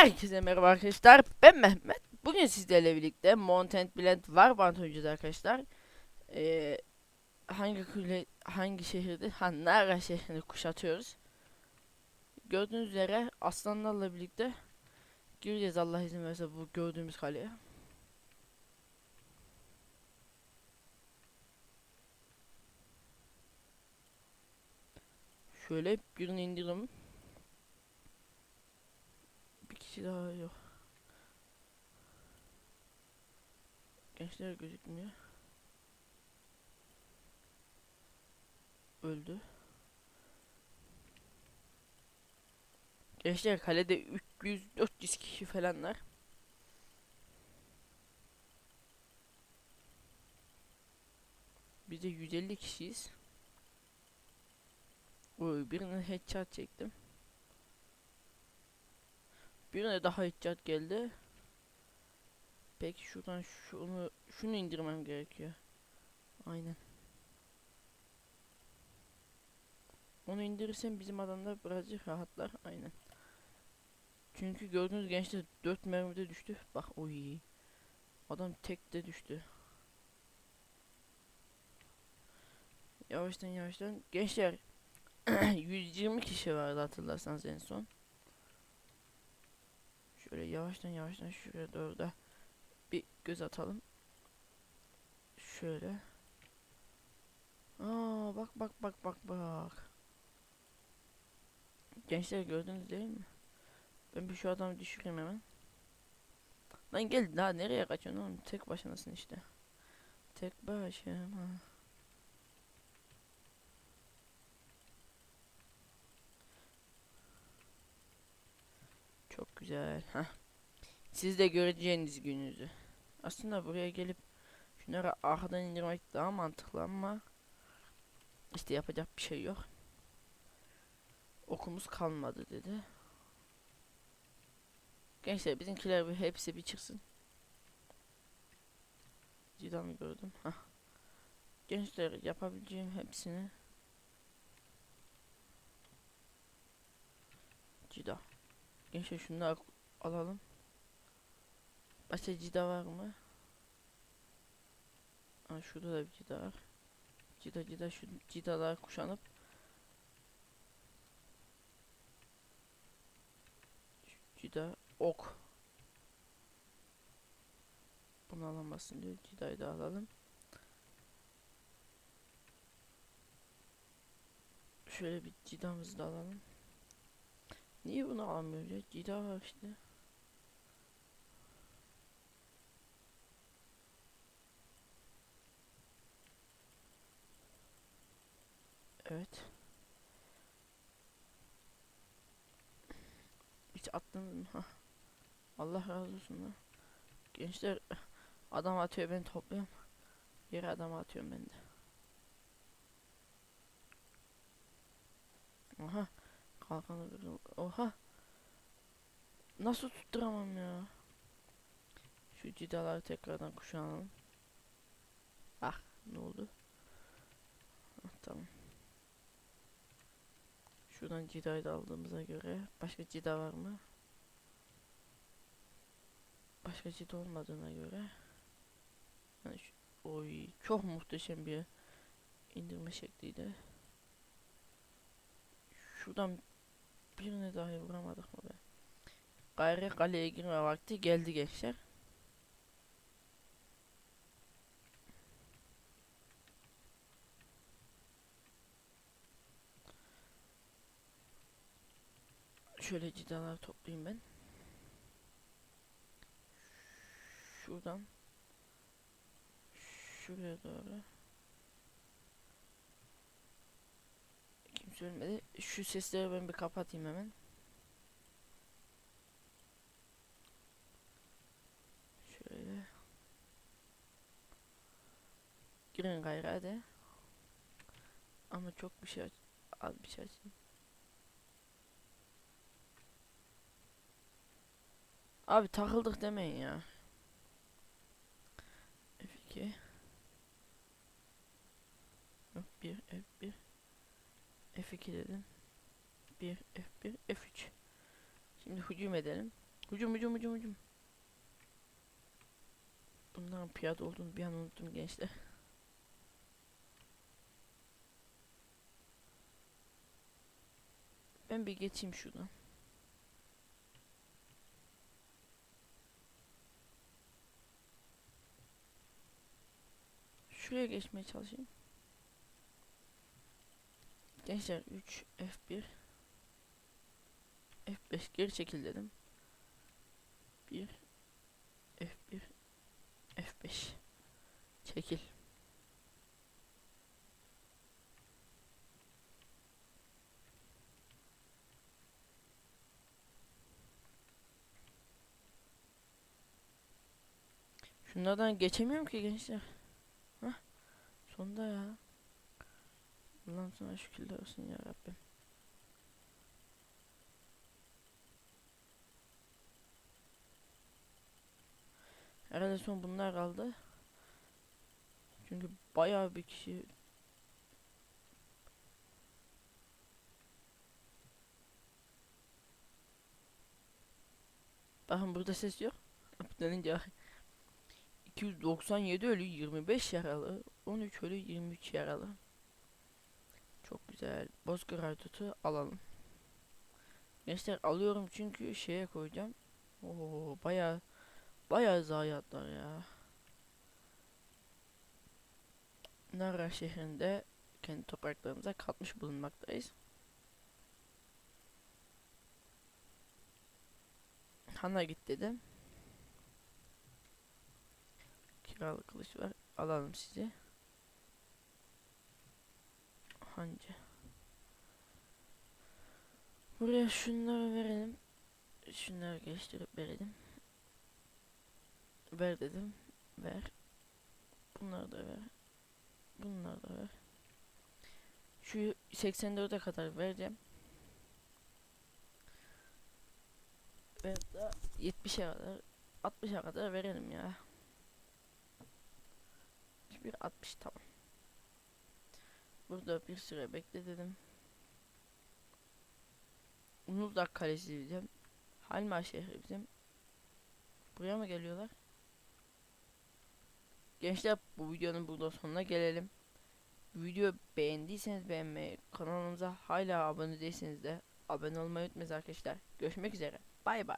Herkese merhaba arkadaşlar. Ben Mehmet. Bugün sizlerle birlikte Mountain Blend Warband oynayacağız arkadaşlar. Ee, hangi kule, hangi şehirde? Ha, Nara şehrini kuşatıyoruz. Gördüğünüz üzere aslanlarla birlikte gireceğiz Allah izin verirse bu gördüğümüz kaleye. Şöyle birini indirelim. Kişi daha yok. Gençler gözükmüyor. Öldü. Gençler kalede 300-400 kişi falanlar. Biz de 150 kişiyiz. Oy birine headshot çektim. Birine daha headshot geldi. Peki şuradan şunu şunu indirmem gerekiyor. Aynen. Onu indirirsem bizim adamlar birazcık rahatlar. Aynen. Çünkü gördüğünüz gençler 4 mermide düştü. Bak oy. Adam tek de düştü. Yavaştan yavaştan. Gençler 120 kişi vardı hatırlarsanız en son. Şöyle yavaştan yavaştan şuraya doğru da bir göz atalım. Şöyle. Aa bak bak bak bak bak. Gençler gördünüz değil mi? Ben bir şu adamı düşüreyim hemen. Lan gel daha nereye kaçıyorsun oğlum? Tek başınasın işte. Tek başıma. Çok güzel. Heh. Siz de göreceğiniz gününüzü. Aslında buraya gelip şunları arkadan indirmek daha mantıklı ama işte yapacak bir şey yok. Okumuz kalmadı dedi. Gençler bizimkiler bir hepsi bir çıksın. Cidden gördüm. Hah. Gençler yapabileceğim hepsini. Cida. Gençler şunları alalım. Başka cida var mı? Aa, şurada da bir cida var. Cida cida şu cidalar kuşanıp cida ok. Bunu alamazsın diyor. Cidayı da alalım. Şöyle bir cidamızı da alalım. Niye bunu alamıyoruz ya? Var işte. Evet. Hiç attınız mı? Hah. Allah razı olsun lan. Gençler adam atıyor ben topluyorum. Yere adam atıyorum ben de. Oha. Kalkanı kırıl. Oha. Nasıl tutturamam ya? Şu cidaları tekrardan kuşanalım. Ah ne oldu? Ah, tamam. Şuradan cidayı da aldığımıza göre başka cida var mı? Başka cida olmadığına göre yani şu, oy çok muhteşem bir indirme şekliydi. Şuradan birine dahi vuramadık mı be? Gayrı kaleye girme vakti geldi gençler. Şöyle cidalar toplayayım ben. Şuradan şuraya doğru. Ölmedi. Şu sesleri ben bir kapatayım hemen. Şöyle. Girin gayrı hadi. Ama çok bir şey aç az bir şey açayım. Abi takıldık demeyin ya. F2 F1 F1 F2 dedim 1 F1 F3 Şimdi hücum edelim Hücum hücum hücum hücum. Bunların piyade olduğunu bir an unuttum gençler. Ben bir geçeyim şuradan. Şuraya geçmeye çalışayım. Gençler 3 F1 F5 geri çekil dedim. 1 F1 F5 Çekil. Şunlardan geçemiyorum ki gençler. Hah. Sonunda ya. Allah'ım sana şükürler olsun ya Rabbim. Herhalde son bunlar kaldı. Çünkü bayağı bir kişi Bakın burada ses yok. Denince 297 ölü 25 yaralı 13 ölü 23 yaralı Çok güzel. Bozkır haritutu alalım. Gençler alıyorum çünkü şeye koyacağım. Oo bayağı bayağı zayiatlar ya. Nara şehrinde kendi topraklarımıza katmış bulunmaktayız. Han'a git dedim. Kiralık kılıç var. Alalım sizi. Hangi? Buraya şunları verelim. Şunları geçtirip verelim. Ver dedim. Ver. Bunları da ver. Bunları da ver. Şu 84'e kadar vereceğim. Ve da 70'e kadar 60'a kadar verelim ya. 61 60 tamam. Burada bir süre bekle dedim. Unuzdak Kalesi diyeceğim. Halma şehri bizim. Buraya mı geliyorlar? Gençler bu videonun burada sonuna gelelim. Video beğendiyseniz beğenmeyi, kanalımıza hala abone değilseniz de abone olmayı unutmayın arkadaşlar. Görüşmek üzere. Bay bay.